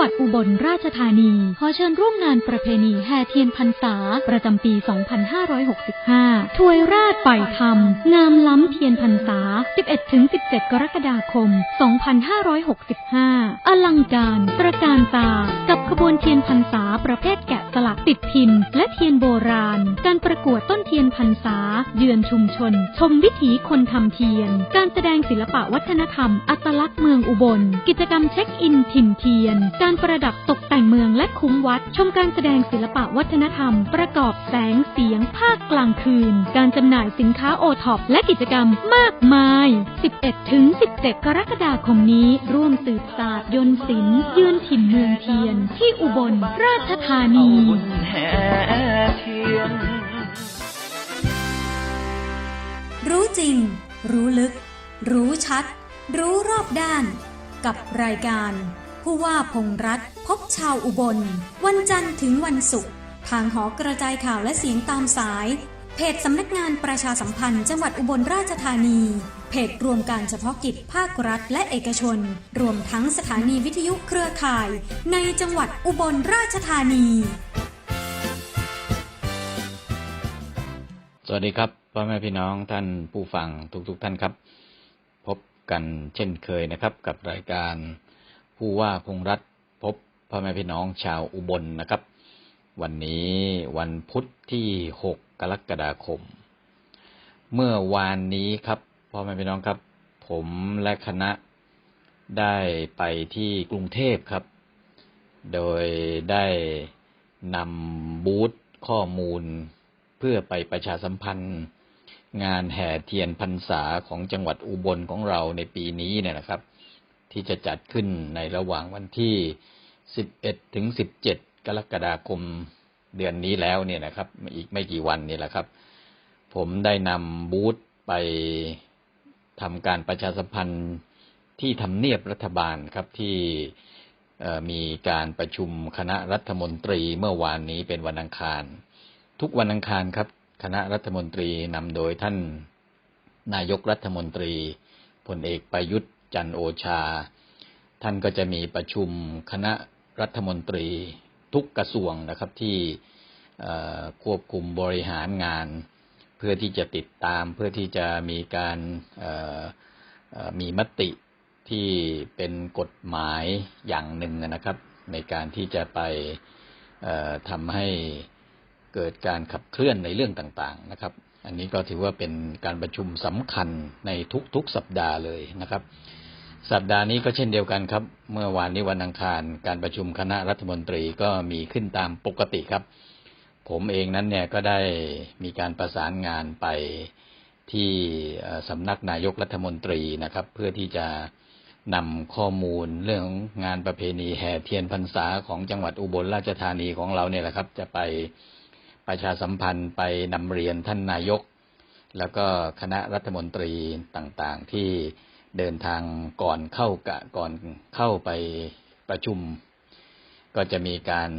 วัดอุบลราชธานี ขอเชิญร่วมงานประเพณีแห่เทียนพรรษา ประจำปี 2565 ถวยราชปล่อยธรรมงามล้ำเทียนพรรษา 11-17 กรกฎาคม 2565 อลังการ ตระการตา กับขบวนเทียนพรรษาประเภทแกะสลักติดพิมพ์และเทียนโบราณ การประกวดต้นเทียนพรรษา เยือนชุมชน ชมวิถีคนทำเทียน การแสดงศิลปะวัฒนธรรม อัตลักษณ์เมืองอุบล กิจกรรมเช็คอินถิ่นเทียนการการประดับตกแต่งเมืองและคุ้มวัด ชมการแสดงศิลปะวัฒนธรรม ประกอบแสงเสียงภาคกลางคืน การจำหน่ายสินค้าโอท็อปและกิจกรรมมากมาย 11-17 กรกฎาคมนี้ ร่วมสืบศาสตร์ยนต์ศิลป์ยืนถิ่นเมืองเทียน ที่อุบลราชธานีรู้จริง รู้ลึก รู้ชัด รู้รอบด้าน กับรายการ ผู้ว่าพงษ์รัฐพบชาวอุบล วันจันทร์ถึงวันศุกร์ทางหอกระจายข่าวและเสียงตามสาย เพจสำนักงานประชาสัมพันธ์จังหวัดอุบลราชธานี เพจรวมการเฉพาะกิจภาครัฐและเอกชน รวมทั้งสถานีวิทยุเครือข่าย ในจังหวัดอุบลราชธานี สวัสดีครับพ่อแม่พี่น้องท่านผู้ฟังทุกๆทท่านครับ พบกันเช่นเคยนะครับกับรายการ ผู้ว่าพงรัฐพบพ่อแม่พี่น้องชาวอุบลนะครับ วันนี้วันพุธที่ 6 กรกฎาคม เมื่อวานนี้ครับพ่อแม่พี่น้องครับ ผมและคณะได้ไปที่กรุงเทพครับ โดยได้นำบูธข้อมูล เพื่อไปประชาสัมพันธ์ งานแห่เทียนพรรษาของจังหวัดอุบลของเราในปีนี้เนี่ยนะครับ ที่จะจัดขึ้นในระหว่างวันที่ 11 ถึง 17 กรกฎาคมเดือนนี้แล้วเนี่ยนะครับ อีกไม่กี่วันนี่แหละครับ ผมได้นำบูธไปทำการประชาสัมพันธ์ที่ทำเนียบรัฐบาลครับที่มีการประชุมคณะรัฐมนตรีเมื่อวานนี้เป็นวันอังคาร ทุกวันอังคารครับ คณะรัฐมนตรีนำโดยท่านนายกรัฐมนตรีพลเอกประยุทธ์ จันโอชา ท่านก็จะมีประชุมคณะรัฐมนตรีทุกกระทรวงนะครับที่ควบคุมบริหารงาน เพื่อที่จะติดตามเพื่อที่จะมีการมีมติที่เป็นกฎหมายอย่างหนึ่งนะครับ ในการที่จะไปทำให้เกิดการขับเคลื่อนในเรื่องต่างๆนะครับ อันนี้ก็ถือว่าเป็นการประชุมสำคัญในทุกๆสัปดาห์เลยนะครับ สัปดาห์นี้ก็เช่นเดียวกันครับ เมื่อวานนี้วันอังคาร การประชุมคณะรัฐมนตรีก็มีขึ้นตามปกติครับ ผมเองนั้นเนี่ยก็ได้มีการประสานงานไปที่สำนักนายกรัฐมนตรีนะครับ เพื่อที่จะนำข้อมูลเรื่องของงานประเพณีแห่เทียนพรรษาของจังหวัดอุบลราชธานีของเราเนี่ยแหละครับ จะไปประชาสัมพันธ์ไปนำเรียนท่านนายก แล้วก็คณะรัฐมนตรีต่างๆที่ เดินทางก่อนเข้ากะก่อนเข้าไปประชุม ก็จะมีการ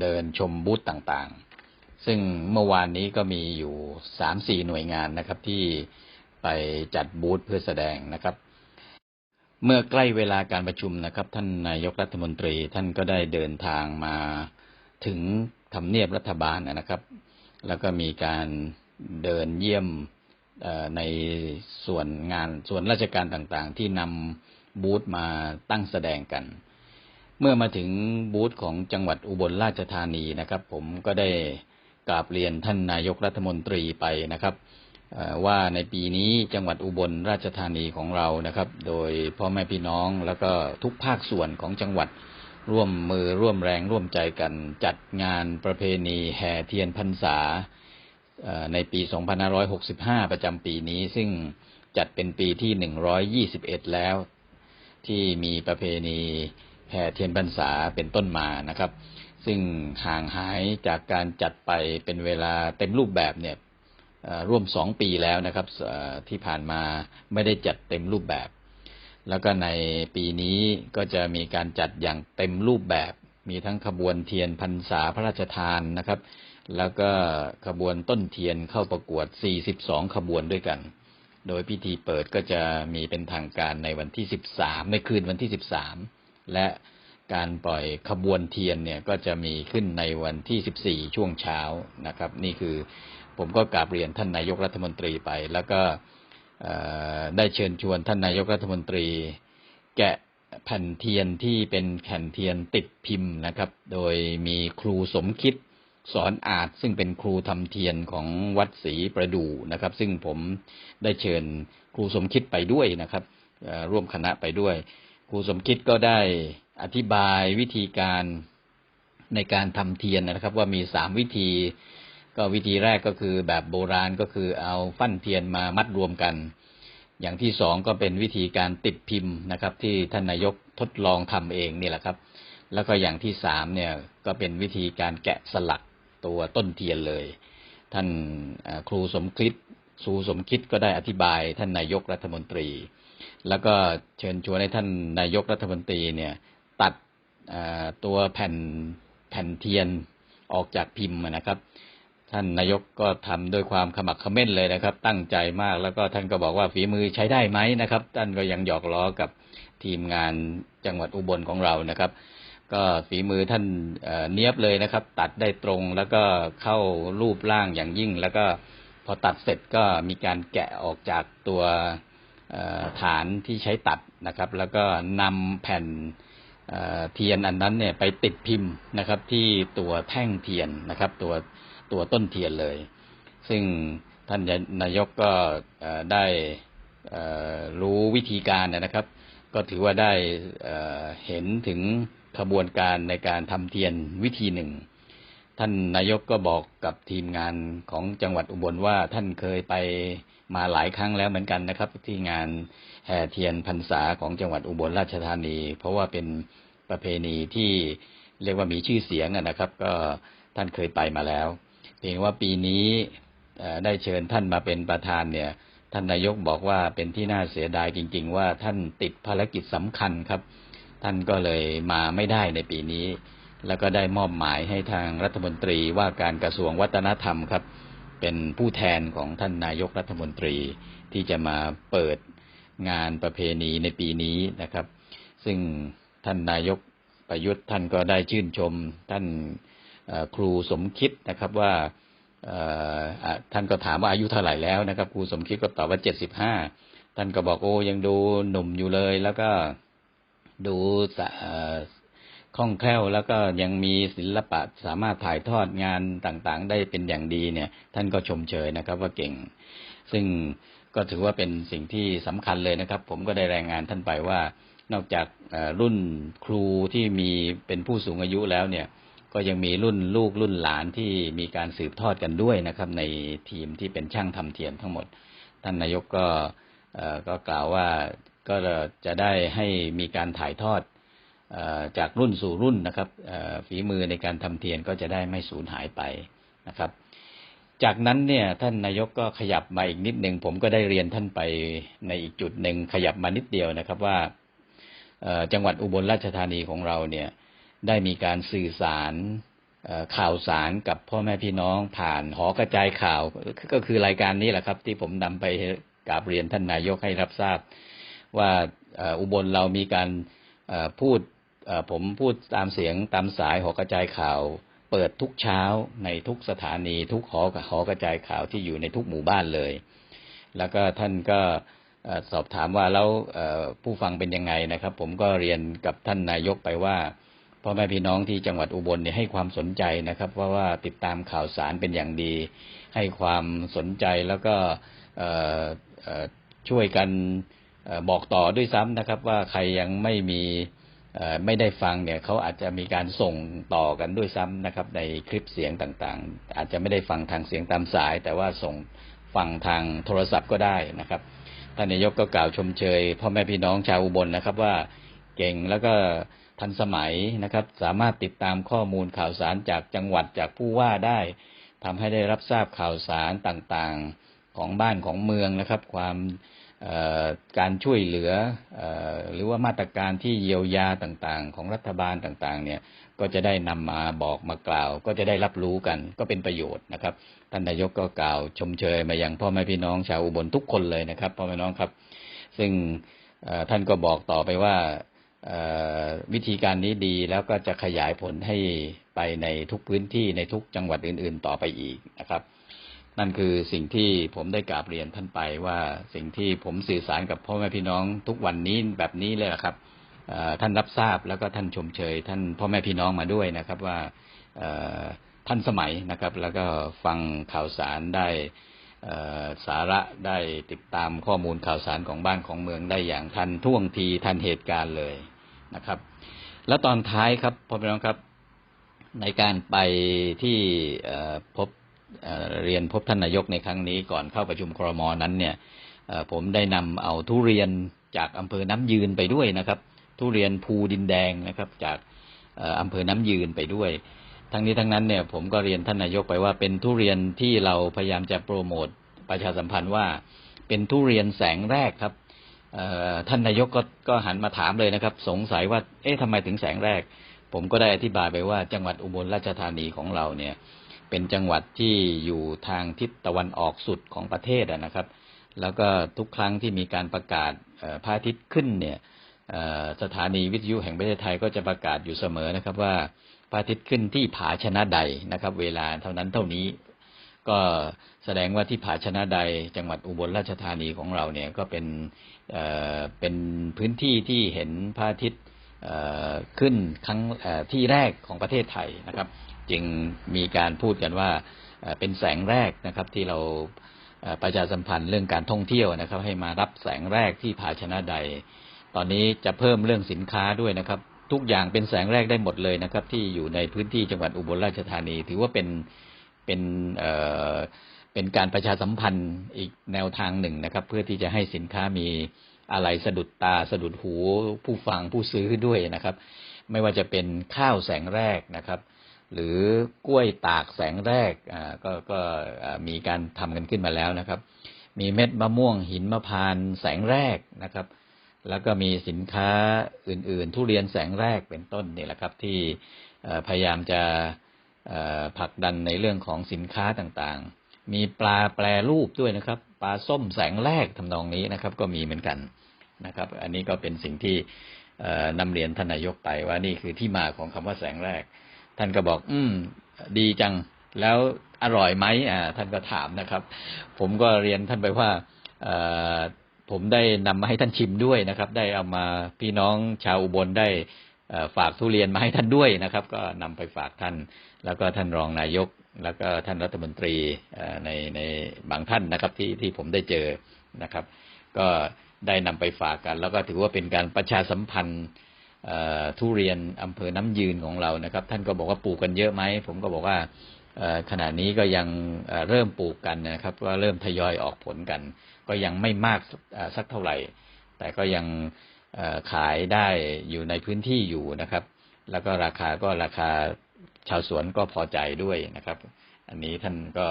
เดินชมบูธต่างๆ ซึ่งเมื่อวานนี้ก็มีอยู่สามสี่หน่วยงานนะครับ ที่ไปจัดบูธเพื่อแสดงนะครับ เมื่อใกล้เวลาการประชุมนะครับ ท่านนายกรัฐมนตรีท่านก็ได้เดินทางมาถึงทำเนียบรัฐบาลนะครับ แล้วก็มีการเดินเยี่ยม ในส่วนงานส่วนราชการต่างๆ ที่นำบูธมาตั้งแสดงกัน เมื่อมาถึงบูธของจังหวัดอุบลราชธานีนะครับ ผมก็ได้กราบเรียนท่านนายกรัฐมนตรีไปนะครับว่าในปีนี้จังหวัดอุบลราชธานีของเรานะครับ โดยพ่อแม่พี่น้องแล้วก็ทุกภาคส่วนของจังหวัดร่วมมือร่วมแรงร่วมใจกันจัดงานประเพณีแห่เทียนพรรษา ในปี 2565 ประจำปีนี้ ซึ่งจัดเป็นปีที่ 121 แล้ว ที่มีประเพณีแห่เทียนพรรษาเป็นต้นมานะครับ ซึ่งห่างหายจากการจัดไปเป็นเวลาเต็มรูปแบบเนี่ยร่วมสองปีแล้วนะครับที่ผ่านมาไม่ได้จัดเต็มรูปแบบ แล้วก็ในปีนี้ก็จะมีการจัดอย่างเต็มรูปแบบ มีทั้งขบวนเทียนพรรษาพระราชทานนะครับ แล้วก็ขบวนต้นเทียนเข้าประกวด 42 ขบวนด้วยกัน โดยพิธีเปิดก็จะมีเป็นทางการในวันที่ 13 ในคืนวันที่ 13 และการปล่อยขบวนเทียนเนี่ยก็จะมีขึ้นในวันที่ 14 ช่วงเช้านะครับ นี่คือผมก็กราบเรียนท่านนายกรัฐมนตรีไป แล้วก็ได้เชิญชวนท่านนายกรัฐมนตรี แกะแผ่นเทียนที่เป็นแผ่นเทียนติดพิมพ์นะครับ โดยมีครูสมคิด สอนอาจซึ่งเป็นครูทำเทียนของวัดศรีประดูนะครับ ซึ่งผมได้เชิญครูสมคิดไปด้วยนะครับร่วมคณะไปด้วย ครูสมคิดก็ได้อธิบายวิธีการในการทำเทียนนะครับ ว่ามีสามวิธี ก็วิธีแรกก็คือแบบโบราณก็คือเอาฟั่นเทียนมามัดรวมกัน อย่างที่สองก็เป็นวิธีการติดพิมพ์นะครับ ที่ท่านนายกทดลองทำเองนี่แหละครับ แล้วก็อย่างที่สามเนี่ยก็เป็นวิธีการแกะสลัก ตัวต้นเทียนเลย ท่านครูสมคิดครูสมคิดก็ได้อธิบายท่านนายกรัฐมนตรี แล้วก็เชิญชวนให้ท่านนายกรัฐมนตรีเนี่ยตัดตัวแผ่นแผ่นเทียนออกจากพิมพ์นะครับ ท่านนายกก็ทำด้วยความขมักขม้นเลยนะครับ ตั้งใจมากแล้วก็ท่านก็บอกว่าฝีมือใช้ได้ไหมนะครับ ท่านก็ยังหยอกล้อกับทีมงานจังหวัดอุบลของเรานะครับ ก็ฝีมือท่านเเนียบเลยนะครับ ตัดได้ตรงแล้วก็เข้ารูปร่างอย่างยิ่ง แล้วก็พอตัดเสร็จก็มีการแกะออกจากตัวฐานที่ใช้ตัดนะครับ แล้วก็นำแผ่นเเทียนอันนั้นเนี่ยไปติดพิมพ์นะครับ ที่ตัวแท่งเทียนนะครับ ตัวตัวต้นเทียนเลย ซึ่งท่านนายกก็ได้รู้วิธีการนะครับ ก็ถือว่าได้เห็นถึง ขบวนการในการทำเทียนวิธีหนึ่ง ท่านนายกก็บอกกับทีมงานของจังหวัดอุบลว่าท่านเคยไปมาหลายครั้งแล้วเหมือนกันนะครับ ที่งานแห่เทียนพรรษาของจังหวัดอุบลราชธานี เพราะว่าเป็นประเพณีที่เรียกว่ามีชื่อเสียงนะครับ ก็ท่านเคยไปมาแล้ว เพียงว่าปีนี้ได้เชิญท่านมาเป็นประธานเนี่ย ท่านนายกบอกว่าเป็นที่น่าเสียดายจริง ๆ ว่าท่านติดภารกิจสำคัญครับ ท่านก็เลยมาไม่ได้ในปีนี้ แล้วก็ได้มอบหมายให้ทางรัฐมนตรีว่าการกระทรวงวัฒนธรรมครับ เป็นผู้แทนของท่านนายกรัฐมนตรีที่จะมาเปิดงานประเพณีในปีนี้นะครับ ซึ่งท่านนายกประยุทธ์ท่านก็ได้ชื่นชมท่านครูสมคิดนะครับว่าท่านก็ถามว่าอายุเท่าไหร่แล้วนะครับ ครูสมคิดก็ตอบว่าเจ็ดสิบห้าท่านก็บอกโอ้ยังดูหนุ่มอยู่เลยแล้วก็ ดูสะเอ่อคล่องแคล่วแล้วก็ยังมีศิลปะสามารถถ่ายทอดงานต่างๆ ได้เป็นอย่างดีเนี่ย ท่านก็ชมเชยนะครับ ว่าเก่ง ซึ่งก็ถือว่าเป็นสิ่งที่สำคัญเลยนะครับ ผมก็ได้รายงานท่านไปว่านอกจากรุ่นครูที่มีเป็นผู้สูงอายุแล้วเนี่ย ก็ยังมีรุ่นลูกรุ่นหลานที่มีการสืบทอดกันด้วยนะครับ ในทีมที่เป็นช่างทำเทียนทั้งหมด ท่านนายกก็ก็กล่าวว่า ก็จะได้ให้มีการถ่ายทอดจากรุ่นสู่รุ่นนะครับฝีมือในการทำเทียนก็จะได้ไม่สูญหายไปนะครับ จากนั้นเนี่ยท่านนายกก็ขยับมาอีกนิดหนึ่งผมก็ได้เรียนท่านไปในอีกจุดหนึ่งขยับมานิดเดียวนะครับว่าจังหวัดอุบลราชธานีของเราเนี่ยได้มีการสื่อสารข่าวสารกับพ่อแม่พี่น้องผ่านหอกระจายข่าวก็คือรายการนี้แหละครับ ที่ผมนำไปกราบเรียนท่านนายกให้รับทราบ ว่าอุบลเรามีการพูดผมพูดตามเสียงตามสายหอกระจายข่าว เปิดทุกเช้าในทุกสถานี ทุกหอหอกระจายข่าวที่อยู่ในทุกหมู่บ้านเลย แล้วก็ท่านก็สอบถามว่าแล้วผู้ฟังเป็นยังไงนะครับ ผมก็เรียนกับท่านนายกไปว่าพ่อแม่พี่น้องที่จังหวัดอุบลเนี่ยให้ความสนใจนะครับ เพราะว่าติดตามข่าวสารเป็นอย่างดี ให้ความสนใจแล้วก็ช่วยกัน บอกต่อด้วยซ้ำนะครับว่าใครยังไม่มีไม่ได้ฟังเนี่ยเขาอาจจะมีการส่งต่อกันด้วยซ้ำนะครับ ในคลิปเสียงต่างๆ อาจจะไม่ได้ฟังทางเสียงตามสาย แต่ว่าส่งฟังทางโทรศัพท์ก็ได้นะครับท่านนายกก็กล่าวชมเชยพ่อแม่พี่น้องชาวอุบลนะครับว่าเก่งแล้วก็ทันสมัยนะครับ สามารถติดตามข้อมูลข่าวสารจากจังหวัดจากผู้ว่าได้ทำให้ได้รับทราบข่าวสารต่างๆของบ้านของเมืองนะครับ ความ การช่วยเหลืออหรือว่ามาตรการที่เยียวยาต่างๆ ของรัฐบาลต่างๆ เนี่ยก็จะได้นำมาบอกมากล่าว ก็จะได้รับรู้กันก็เป็นประโยชน์นะครับท่านนายกก็กล่าวชมเชยมายังพ่อแม่พี่น้องชาวอุบลทุกคนเลยนะครับพ่อแม่น้องครับ ซึ่งท่านก็บอกต่อไปว่าวิธีการนี้ดีแล้วก็จะขยายผลให้ไปในทุกพื้นที่ในทุกจังหวัดอื่น ๆ ต่อไปอีกนะครับ นั่นคือสิ่งที่ผมได้กราบเรียนท่านไปว่าสิ่งที่ผมสื่อสารกับพ่อแม่พี่น้องทุกวันนี้แบบนี้เลยครับท่านรับทราบแล้วก็ท่านชมเชย ท่านพ่อแม่พี่น้องมาด้วยนะครับว่าท่านสมัยนะครับ แล้วก็ฟังข่าวสารได้สาระได้ติดตามข้อมูลข่าวสารของบ้านของเมืองได้อย่างทันท่วงทีทันเหตุการณ์เลยนะครับ แล้วตอนท้ายครับพ่อแม่พี่น้องครับในการไปที่พบ เรียนพบท่านนายกในครั้งนี้ก่อนเข้าประชุมครมนั้นเนี่ยผมได้นำเอาทุเรียนจากอำเภอน้ำยืนไปด้วยนะครับ ทุเรียนภูดินแดงนะครับจากอ่ออำเภอน้ำยืนไปด้วย ทั้งนี้ทั้งนั้นเนี่ยผมก็เรียนท่านนายกไปว่า เป็นทุเรียนที่เราพยายามจะโปรโมทประชาสัมพันธ์ว่า เป็นทุเรียนแสงแรกครับท่านนายกก็ก็หันมาถามเลยนะครับ สงสัยว่าเอ๊ะทำไมถึงแสงแรก ผมก็ได้อธิบายไปว่าจังหวัดอุบลราชธานีของเราเนี่ย เป็นจังหวัดที่อยู่ทางทิศตะวันออกสุดของประเทศนะครับ แล้วก็ทุกครั้งที่มีการประกาศพระอาทิตย์ขึ้นเนี่ยสถานีวิทยุแห่งประเทศไทยก็จะประกาศอยู่เสมอนะครับว่าพระอาทิตย์ขึ้นที่ผาชนะใดนะครับ เวลาเท่านั้นเท่านี้ ก็แสดงว่าที่ผาชนะใดจังหวัดอุบลราชธานีของเราเนี่ยก็เป็นเเป็นพื้นที่ที่เห็นพระอาทิตย์ขึ้นครั้งที่แรกของประเทศไทยนะครับ จึงมีการพูดกันว่าเป็นแสงแรกนะครับที่เราประชาสัมพันธ์เรื่องการท่องเที่ยวนะครับ ให้มารับแสงแรกที่ผาชนะใด ตอนนี้จะเพิ่มเรื่องสินค้าด้วยนะครับ ทุกอย่างเป็นแสงแรกได้หมดเลยนะครับ ที่อยู่ในพื้นที่จังหวัดอุบลราชธานี ถือว่าเป็นเป็นเอ่อเป็นการประชาสัมพันธ์อีกแนวทางหนึ่งนะครับ เพื่อที่จะให้สินค้ามีอะไรสะดุดตาสะดุดหูผู้ฟังผู้ซื้อด้วยนะครับ ไม่ว่าจะเป็นข้าวแสงแรกนะครับ หรือกล้วยตากแสงแรกก็ก็มีการทำกันขึ้นมาแล้วนะครับ มีเม็ดมะม่วงหินมะพร้านแสงแรกนะครับ แล้วก็มีสินค้าอื่น ๆ ทุเรียนแสงแรกเป็นต้นนี่แหละครับ ที่พยายามจะผลักดันในเรื่องของสินค้าต่างๆ มีปลาแปรรูปด้วยนะครับ ปลาส้มแสงแรกทำนองนี้นะครับ ก็มีเหมือนกันนะครับ อันนี้ก็เป็นสิ่งที่นำเรียนทนนายกไปว่านี่คือที่มาของคำว่าแสงแรก ท่านก็บอก อืม ดีจัง แล้วอร่อยไหมอ่า ท่านก็ถามนะครับ ผมก็เรียนท่านไปว่าเอ่อผมได้นำมาให้ท่านชิมด้วยนะครับ ได้เอามาพี่น้องชาวอุบลได้เอ่อฝากทุเรียนมาให้ท่านด้วยนะครับ ก็นำไปฝากท่าน แล้วก็ท่านรองนายก แล้วก็ท่านรัฐมนตรีเอ่อในในบางท่านนะครับ ที่ที่ผมได้เจอนะครับ ก็ได้นำไปฝากกัน แล้วก็ถือว่าเป็นการประชาสัมพันธ์เอ่อ ทุเรียนอำเภอน้ำยืนของเรานะครับ ท่านก็บอกว่าปลูกกันเยอะไหมผมก็บอกว่าขณะนี้ก็ยังเริ่มปลูกกันนะครับว่าเริ่มทยอยออกผลกัน ก็ยังไม่มากสักเท่าไหร่ แต่ก็ยังขายได้อยู่ในพื้นที่อยู่นะครับ แล้วก็ราคาก็ราคาชาวสวนก็พอใจด้วยนะครับ อันนี้ท่านก็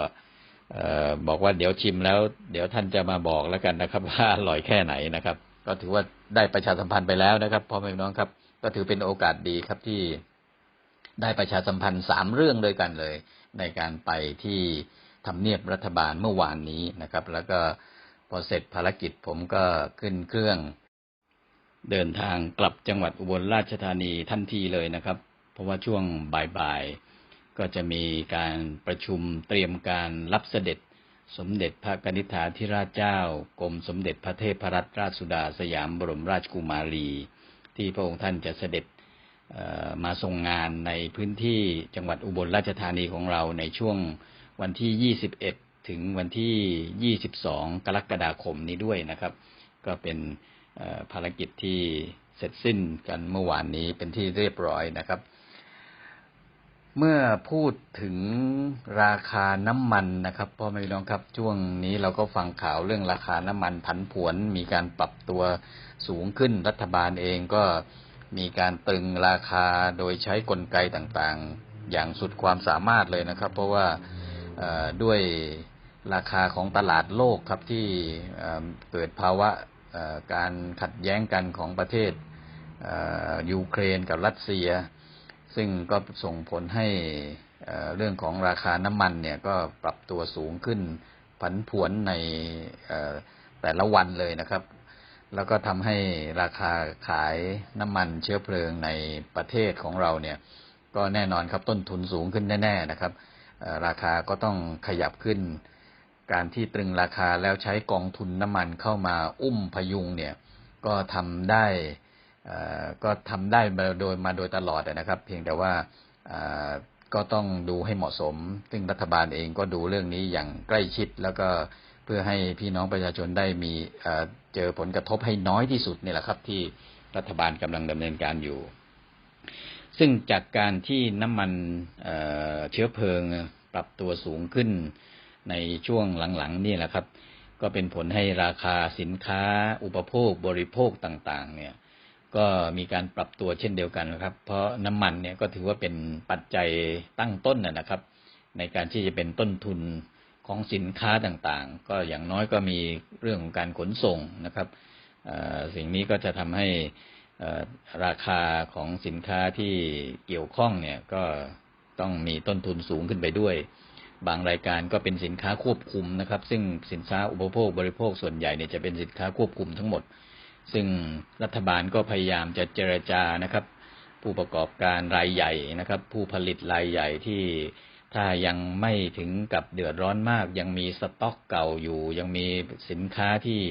บอกว่าเดี๋ยวชิมแล้ว เดี๋ยวท่านจะมาบอกแล้วกันนะครับ ว่าอร่อยแค่ไหนนะครับ ก็ถือว่าได้ประชาสัมพันธ์ไปแล้วนะครับพ่อแม่น้องครับ ก็ถือเป็นโอกาสดีครับที่ได้ประชาสัมพันธ์สามเรื่องด้วยกันเลย ในการไปที่ทำเนียบรัฐบาลเมื่อวานนี้นะครับ แล้วก็พอเสร็จภารกิจผมก็ขึ้นเครื่อง เดินทางกลับจังหวัดอุบลราชธานีทันทีเลยนะครับ เพราะว่าช่วงบ่ายๆ ก็จะมีการประชุมเตรียมการรับเสด็จสมเด็จพระกนิษฐาธิราชเจ้ากรมสมเด็จพระเทพรัตนราชสุดาสยามบรมราชกุมารี ที่พระองค์ท่านจะเสด็จมาทรงงานในพื้นที่จังหวัดอุบลราชธานีของเราในช่วงวันที่ 21 ถึงวันที่ 22 กรกฎาคมนี้ด้วยนะครับ ก็เป็นภารกิจที่เสร็จสิ้นกันเมื่อวานนี้เป็นที่เรียบร้อยนะครับ เมื่อพูดถึงราคาน้ำมันนะครับพ่อแม่พี่น้องครับช่วงนี้เราก็ฟังข่าวเรื่องราคาน้ำมันผันผวน มีการปรับตัวสูงขึ้นรัฐบาลเองก็มีการตรึงราคาโดยใช้กลไกต่างๆ อย่างสุดความสามารถเลยนะครับ เพราะว่าด้วยราคาของตลาดโลกครับที่เกิดภาวะการขัดแย้งกันของประเทศยูเครนกับรัสเซีย ซึ่งก็ส่งผลให้เรื่องของราคาน้ำมันเนี่ยก็ปรับตัวสูงขึ้นผันผวนในแต่ละวันเลยนะครับ แล้วก็ทำให้ราคาขายน้ำมันเชื้อเพลิงในประเทศของเราเนี่ย ก็แน่นอนครับต้นทุนสูงขึ้นแน่ ๆนะครับ ราคาก็ต้องขยับขึ้น การที่ตรึงราคาแล้วใช้กองทุนน้ำมันเข้ามาอุ้มพยุงเนี่ย ก็ทำได้ ก็ทำได้มาโดยมาโดยตลอดนะครับ เพียงแต่ว่าก็ต้องดูให้เหมาะสม ซึ่งรัฐบาลเองก็ดูเรื่องนี้อย่างใกล้ชิด แล้วก็เพื่อให้พี่น้องประชาชนได้มีเจอผลกระทบให้น้อยที่สุดนี่แหละครับ ที่รัฐบาลกำลังดำเนินการอยู่ ซึ่งจากการที่น้ำมันเเชื้อเพลิงปรับตัวสูงขึ้นในช่วงหลังๆนี่แหละครับ ก็เป็นผลให้ราคาสินค้าอุปโภคบริโภคต่าง ๆ เนี่ย ก็มีการปรับตัวเช่นเดียวกันนะครับ เพราะน้ำมันเนี่ยก็ถือว่าเป็นปัจจัยตั้งต้นนะครับ ในการที่จะเป็นต้นทุนของสินค้าต่างๆ ก็อย่างน้อยก็มีเรื่องของการขนส่งนะครับสิ่งนี้ก็จะทำให้ราคาของสินค้าที่เกี่ยวข้องเนี่ยก็ต้องมีต้นทุนสูงขึ้นไปด้วย บางรายการก็เป็นสินค้าควบคุมนะครับ ซึ่งสินค้าอุปโภคบริโภคส่วนใหญ่เนี่ยจะเป็นสินค้าควบคุมทั้งหมด ซึ่งรัฐบาลก็พยายามจะเจรจานะครับ ผู้ประกอบการรายใหญ่นะครับ ผู้ผลิตรายใหญ่ที่ถ้ายังไม่ถึงกับเดือดร้อนมาก ยังมีสต็อกเก่าอยู่ ยังมีสินค้าที่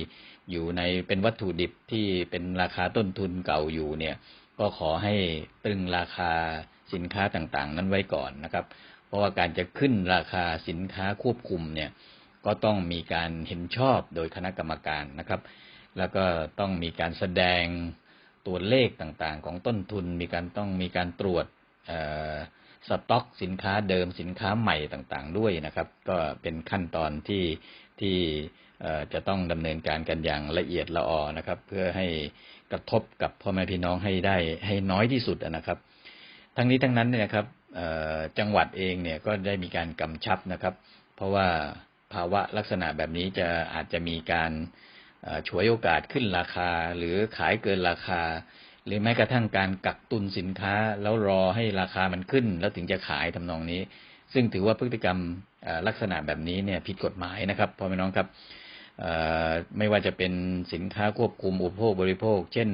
อยู่ในเป็นวัตถุดิบที่เป็นราคาต้นทุนเก่าอยู่เนี่ยก็ขอให้ตรึงราคาสินค้าต่างๆ นั้นไว้ก่อนนะครับ เพราะว่าการจะขึ้นราคาสินค้าควบคุมเนี่ยก็ต้องมีการเห็นชอบโดยคณะกรรมการนะครับ แล้วก็ต้องมีการแสดงตัวเลขต่างๆ ของต้นทุน มีการต้องมีการตรวจสต็อกสินค้าเดิมสินค้าใหม่ต่างๆ ด้วยนะครับ ก็เป็นขั้นตอนที่ที่จะต้องดำเนินการกันอย่างละเอียดละออนะครับ เพื่อให้กระทบกับพ่อแม่พี่น้องให้ได้ให้น้อยที่สุดนะครับ ทั้งนี้ทั้งนั้นเนี่ยครับจังหวัดเองเนี่ยก็ได้มีการกำชับนะครับ เพราะว่าภาวะลักษณะแบบนี้จะอาจจะมีการเฉวยโอกาสขึ้นราคา หรือขายเกินราคา หรือแม้กระทั่งการกักตุนสินค้า แล้วรอให้ราคามันขึ้น แล้วถึงจะขายทำนองนี้ ซึ่งถือว่าพฤติกรรมลักษณะแบบนี้เนี่ยผิดกฎหมายนะครับพ่อแม่น้องครับไม่ว่าจะเป็นสินค้าควบคุมอุปโภคบริโภค เช่น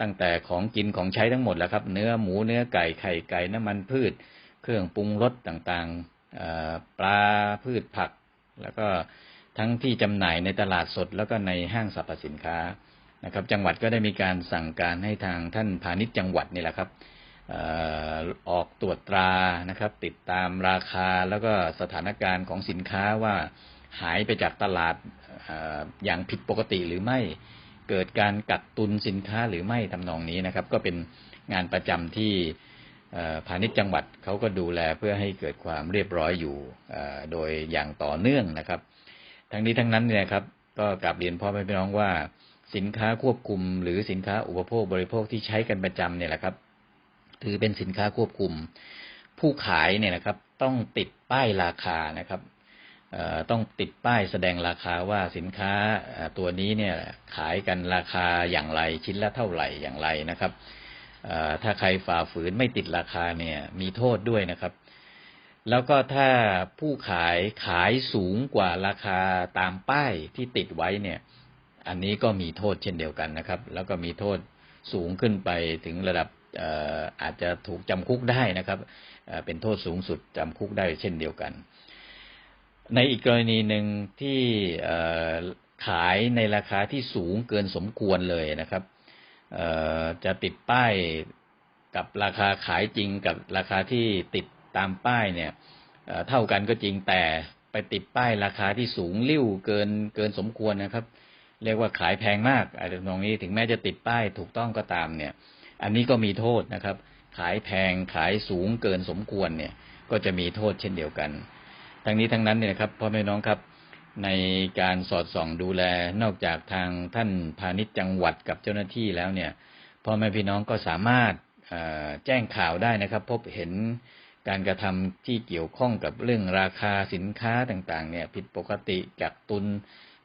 ตั้งแต่ของกินของใช้ทั้งหมดแหละครับ เนื้อหมูเนื้อไก่ไข่ไก่น้ำมันพืช เครื่องปรุงรสต่างๆปลาพืชผัก แล้วก็ ทั้งที่จำหน่ายในตลาดสดแล้วก็ในห้างสรรพสินค้านะครับ จังหวัดก็ได้มีการสั่งการให้ทางท่านพาณิชย์จังหวัดนี่แหละครับออกตรวจตรานะครับ ติดตามราคาแล้วก็สถานการณ์ของสินค้าว่าหายไปจากตลาดออย่างผิดปกติหรือไม่ เกิดการกักตุนสินค้าหรือไม่ทำนองนี้นะครับ ก็เป็นงานประจำที่พาณิชย์จังหวัดเขาก็ดูแลเพื่อให้เกิดความเรียบร้อยอยู่โดยอย่างต่อเนื่องนะครับ ทั้งนี้ทั้งนั้นเนี่ยครับ ก็กลับเรียนพ่อแม่พี่น้องว่า สินค้าควบคุม หรือสินค้าอุปโภคบริโภคที่ใช้กันประจำเนี่ยแหละครับ ถือเป็นสินค้าควบคุม ผู้ขายเนี่ยนะครับ ต้องติดป้ายราคานะครับต้องติดป้ายแสดงราคาว่าสินค้าตัวนี้เนี่ยขายกันราคาอย่างไรชิ้นละเท่าไหร่อย่างไรนะครับถ้าใครฝ่าฝืนไม่ติดราคาเนี่ยมีโทษด้วยนะครับ แล้วก็ถ้าผู้ขายขายสูงกว่าราคาตามป้ายที่ติดไว้เนี่ย อันนี้ก็มีโทษเช่นเดียวกันนะครับ แล้วก็มีโทษสูงขึ้นไปถึงระดับอาจจะถูกจำคุกได้นะครับ เป็นโทษสูงสุดจำคุกได้เช่นเดียวกัน ในอีกกรณีหนึ่งที่ขายในราคาที่สูงเกินสมควรเลยนะครับจะติดป้ายกับราคาขายจริงกับราคาที่ติด ตามป้ายเนี่ยเท่ากันก็จริงแต่ไปติดป้ายราคาที่สูงลิ่วเกินเกินสมควรนะครับ เรียกว่าขายแพงมากอะไรตรงนี้ถึงแม้จะติดป้ายถูกต้องก็ตามเนี่ย อันนี้ก็มีโทษนะครับ ขายแพงขายสูงเกินสมควรเนี่ย ก็จะมีโทษเช่นเดียวกัน ทั้งนี้ทั้งนั้นเนี่ยครับพ่อแม่น้องครับในการสอดส่องดูแลนอกจากทางท่านพาณิชย์จังหวัดกับเจ้าหน้าที่แล้วเนี่ยพ่อแม่พี่น้องก็สามารถแจ้งข่าวได้นะครับ พบเห็น การกระทำที่เกี่ยวข้องกับเรื่องราคาสินค้าต่างๆ เนี่ยผิดปกติกักตุน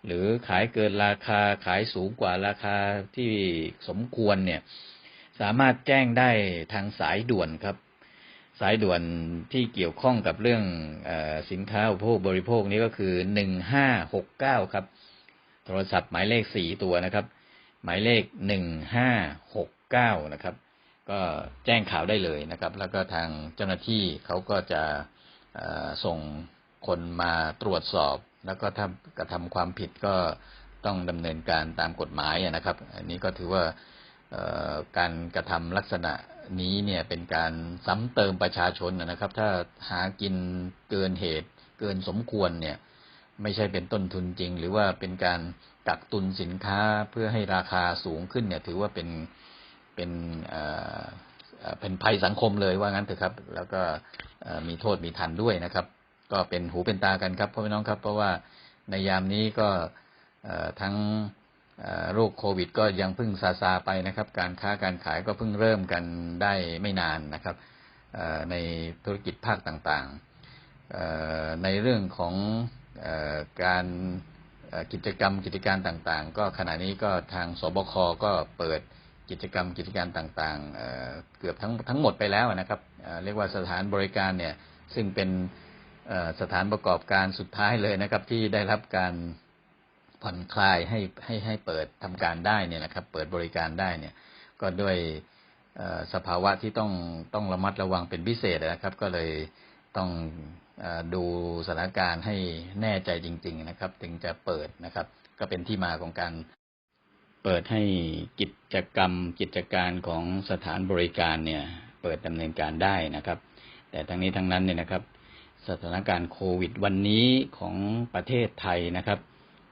หรือขายเกินราคาขายสูงกว่าราคาที่สมควรเนี่ย สามารถแจ้งได้ทางสายด่วนครับ สายด่วนที่เกี่ยวข้องกับเรื่องอสินค้าอุปโภคบริโภคนี้ก็คือหนึ่งห้าหกเก้าครับ โทรศัพท์หมายเลขสี่ตัวนะครับ หมายเลขหนึ่งห้าหกเก้านะครับ ก็แจ้งข่าวได้เลยนะครับ แล้วก็ทางเจ้าหน้าที่เขาก็จะส่งคนมาตรวจสอบ แล้วก็ถ้ากระทำความผิดก็ต้องดำเนินการตามกฎหมายนะครับ อันนี้ก็ถือว่าการกระทำลักษณะนี้เนี่ยเป็นการซ้ำเติมประชาชนนะครับ ถ้าหากินเกินเหตุเกินสมควรเนี่ย ไม่ใช่เป็นต้นทุนจริง หรือว่าเป็นการกักตุนสินค้าเพื่อให้ราคาสูงขึ้นเนี่ย ถือว่าเป็น เป็นเอ่อเป็นภัยสังคมเลยว่างั้นเถอะครับ แล้วก็มีโทษมีทันด้วยนะครับ ก็เป็นหูเป็นตากันครับพ่อพี่น้องครับ เพราะว่าในยามนี้ก็ทั้งโรคโควิด ก็ยังเพิ่งซาซาไปนะครับ การค้าการขายก็เพิ่งเริ่มกันได้ไม่นานนะครับในธุรกิจภาคต่างๆ ในเรื่องของอการกิจกรรมกิจการต่างๆ ก็ขณะนี้ก็ทางสบคก็เปิด กิจกรรมกิจการต่างๆเกือบทั้งทั้งหมดไปแล้วนะครับเรียกว่าสถานบริการเนี่ยซึ่งเป็นสถานประกอบการสุดท้ายเลยนะครับ ที่ได้รับการผ่อนคลายให้ให้ให้เปิดทำการได้เนี่ยนะครับ เปิดบริการได้เนี่ยก็ด้วยสภาวะที่ต้องต้องระมัดระวังเป็นพิเศษนะครับ ก็เลยต้องดูสถานการณ์ให้แน่ใจจริง ๆ นะครับ ถึงจะเปิดนะครับ ก็เป็นที่มาของการ เปิดให้กิจกรรมกิจการของสถานบริการเนี่ย เปิดดำเนินการได้นะครับ แต่ทั้งนี้ทั้งนั้นเนี่ยนะครับ สถานการณ์โควิดวันนี้ของประเทศไทยนะครับ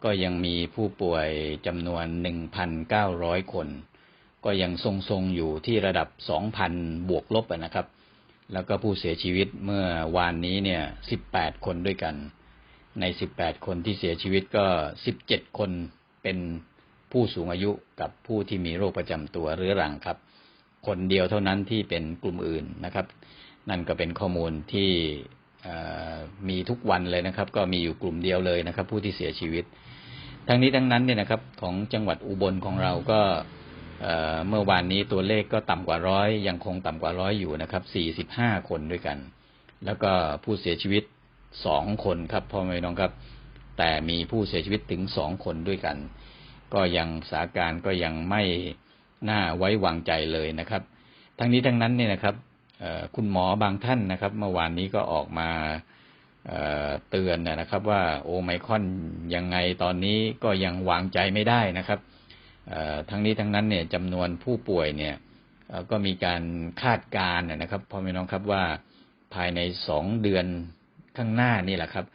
ก็ยังมีผู้ป่วยจำนวน 1,900 คน ก็ยังทรงๆอยู่ที่ระดับ 2,000 บวกลบนะครับ แล้วก็ผู้เสียชีวิตเมื่อวานนี้เนี่ย 18 คนด้วยกัน ใน 18 คนที่เสียชีวิตก็ 17 คนเป็น ผู้สูงอายุกับผู้ที่มีโรคประจำตัวเรื้อรังครับ คนเดียวเท่านั้นที่เป็นกลุ่มอื่นนะครับ นั่นก็เป็นข้อมูลที่มีทุกวันเลยนะครับ ก็มีอยู่กลุ่มเดียวเลยนะครับ ผู้ที่เสียชีวิต ทั้งนี้ทั้งนั้นเนี่ยนะครับของจังหวัดอุบลของเราก็เมื่อวานนี้ตัวเลขก็ต่ำกว่าร้อยยังคงต่ำกว่าร้อยอยู่นะครับ 45 คนด้วยกัน แล้วก็ผู้เสียชีวิตสองคนครับพ่อแม่น้องครับ แต่มีผู้เสียชีวิตถึงสองคนด้วยกัน ก็ยังสาการก็ยังไม่น่าไว้วางใจเลยนะครับ ทั้งนี้ทั้งนั้นเนี่ยนะครับคุณหมอบางท่านนะครับ เมื่อวานนี้ก็ออกมาเเตือนนะครับ ว่าโอไมคอนยังไงตอนนี้ก็ยังวางใจไม่ได้นะครับทั้งนี้ทั้งนั้นเนี่ยจำนวนผู้ป่วยเนี่ยก็มีการคาดการณ์นะครับพ่อแม่น้องครับว่าภายในสองเดือนข้างหน้านี่แหละครับ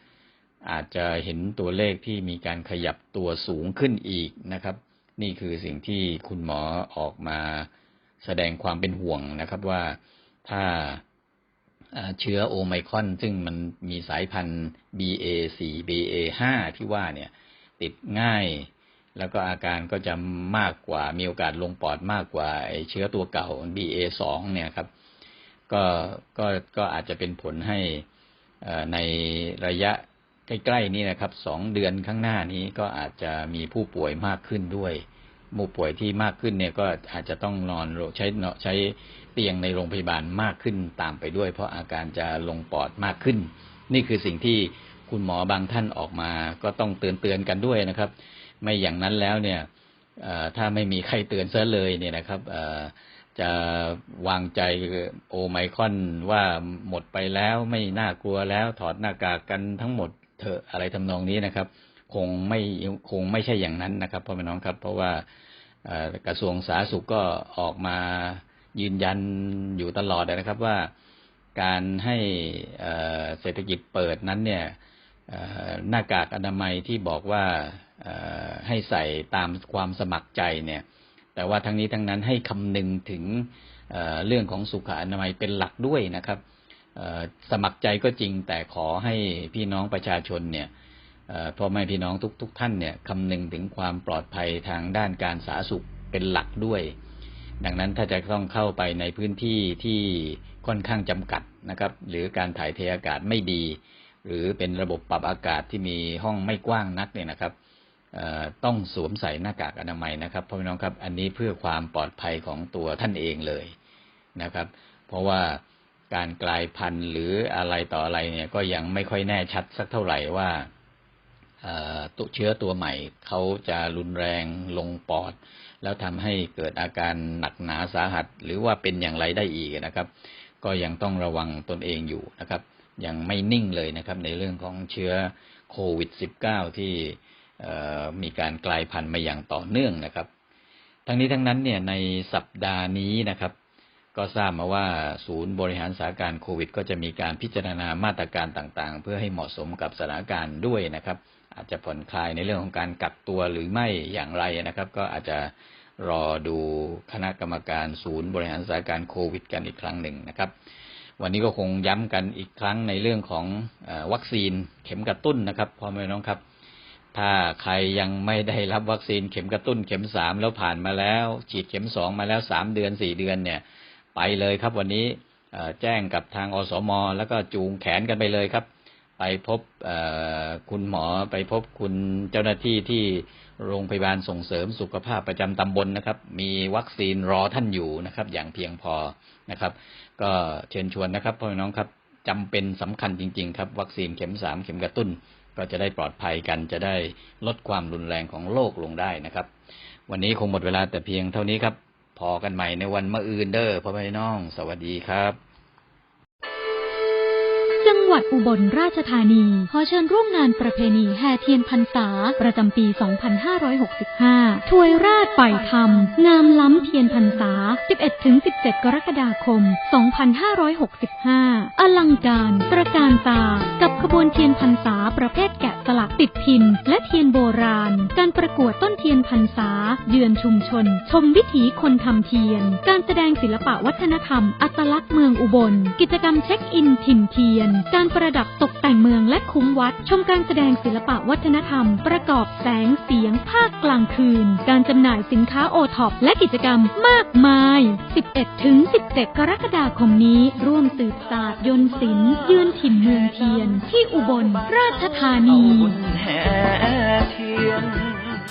อาจจะเห็นตัวเลขที่มีการขยับตัวสูงขึ้นอีกนะครับ นี่คือสิ่งที่คุณหมอออกมาแสดงความเป็นห่วงนะครับว่าถ้าเชื้อโอไมครอนซึ่งมันมีสายพันธุ์ BA4 BA5 ที่ว่าเนี่ย ติดง่าย แล้วก็อาการก็จะมากกว่ามีโอกาสลงปอดมากกว่าเชื้อตัวเก่า BA2 เนี่ยครับ ก็ก็ก็อาจจะเป็นผลให้ในระยะ ใกล้ๆนี้นะครับสองเดือนข้างหน้านี้ก็อาจจะมีผู้ป่วยมากขึ้นด้วยผู้ป่วยที่มากขึ้นเนี่ยก็อาจจะต้องนอนใช้ใช้เตียงในโรงพยาบาลมากขึ้นตามไปด้วย เพราะอาการจะลงปอดมากขึ้น นี่คือสิ่งที่คุณหมอบางท่านออกมาก็ต้องเตือนเตือนๆกันด้วยนะครับ ไม่อย่างนั้นแล้วเนี่ยถ้าไม่มีใครเตือนซะเลยเนี่ยนะครับจะวางใจโอไมคอนว่าหมดไปแล้วไม่น่ากลัวแล้วถอดหน้ากากกันทั้งหมด เถอะอะไรทำนองนี้นะครับ คงไม่คงไม่ใช่อย่างนั้นนะครับพ่อแม่น้องครับ เพราะว่ากระทรวงสาธารณสุขก็ออกมายืนยันอยู่ตลอดนะครับว่าการให้เศรษฐกิจเปิดนั้นเนี่ยหน้ากากอนามัยที่บอกว่าให้ใส่ตามความสมัครใจเนี่ย แต่ว่าทั้งนี้ทั้งนั้นให้คำนึงถึงเรื่องของสุขอนามัยเป็นหลักด้วยนะครับ สมัครใจก็จริงแต่ขอให้พี่น้องประชาชนเนี่ยพ่อแม่พี่น้องทุกทุกท่านเนี่ยคำนึงถึงความปลอดภัยทางด้านการสาธารณสุขเป็นหลักด้วย ดังนั้นถ้าจะต้องเข้าไปในพื้นที่ที่ค่อนข้างจำกัดนะครับ หรือการถ่ายเทอากาศไม่ดี หรือเป็นระบบปรับอากาศที่มีห้องไม่กว้างนักเนี่ยนะครับต้องสวมใส่หน้ากากอนามัยนะครับพ่อพี่น้องครับ อันนี้เพื่อความปลอดภัยของตัวท่านเองเลยนะครับ เพราะว่า การกลายพันธุ์หรืออะไรต่ออะไรเนี่ยก็ยังไม่ค่อยแน่ชัดสักเท่าไหร่ว่าตัวเชื้อตัวใหม่เขาจะรุนแรงลงปอด แล้วทำให้เกิดอาการหนักหนาสาหัส หรือว่าเป็นอย่างไรได้อีกนะครับ ก็ยังต้องระวังตนเองอยู่นะครับ ยังไม่นิ่งเลยนะครับ ในเรื่องของเชื้อโควิด -19 ที่มีการกลายพันธุ์มาอย่างต่อเนื่องนะครับ ทั้งนี้ทั้งนั้นเนี่ยในสัปดาห์นี้นะครับ ก็ทราบมาว่าศูนย์บริหารสถานการณ์โควิด ก็จะมีการพิจารณามาตรการต่างๆ เพื่อให้เหมาะสมกับสถานการณ์ด้วยนะครับ อาจจะผ่อนคลายในเรื่องของการกักตัวหรือไม่อย่างไรนะครับ ก็อาจจะรอดูคณะกรรมการศูนย์บริหารสถานการณ์โควิด กันอีกครั้งหนึ่งนะครับ วันนี้ก็คงย้ำกันอีกครั้งในเรื่องของอวัคซีนเข็มกระตุ้นนะครับพ่อแม่น้องครับ ถ้าใครยังไม่ได้รับวัคซีนเข็มกระตุ้น เข็มสามแล้วผ่านมาแล้ว ฉีดเข็มสองมาแล้วสามเดือนสี่เดือนเนี่ย ไปเลยครับวันนี้แจ้งกับทางอสม แล้วก็จูงแขนกันไปเลยครับ ไปพบคุณหมอไปพบคุณเจ้าหน้าที่ที่โรงพยาบาลส่งเสริมสุขภาพประจำตำบลนะครับ มีวัคซีนรอท่านอยู่นะครับ อย่างเพียงพอนะครับ ก็เชิญชวนนะครับพ่อน้องครับจำเป็นสำคัญจริง ๆ ครับ วัคซีนเข็มสามเข็มกระตุ้น ก็จะได้ปลอดภัยกันจะได้ลดความรุนแรงของโรคลงได้นะครับ วันนี้คงหมดเวลาแต่เพียงเท่านี้ครับ พอกันใหม่ในวันมะรืนเด้อพ่อแม่น้อง สวัสดีครับ งหวัดอุบลราชธานี ขอเชิญร่วมงานประเพณีแห่เทียนพรรษา ประจำปี 2565 ถวยราชฝ่ายธรรม งามล้ำเทียนพรรษา 11-17 กรกฎาคม 2565 อลังการตระการตา กับขบวนเทียนพรรษาประเภทแกะสลักติดพินและเทียนโบราณ การประกวดต้นเทียนพรรษา เยือนชุมชน ชมวิถีคนทำเทียน การแสดงศิลปะวัฒนธรรม อัตลักษณ์เมืองอุบล กิจกรรมเช็คอินถิ่นเทียนการประดับตกแต่งเมืองและคุ้มวัด ชมการแสดงศิลปะวัฒนธรรม ประกอบแสงเสียงภาคกลางคืน การจำหน่ายสินค้าโอท็อปและกิจกรรมมากมาย 11-17 กรกฎาคมนี้ ร่วมสืบศาสตร์ยนต์ศิลป์ยืนถิ่นเมืองเทียน ที่อุบลราชธานี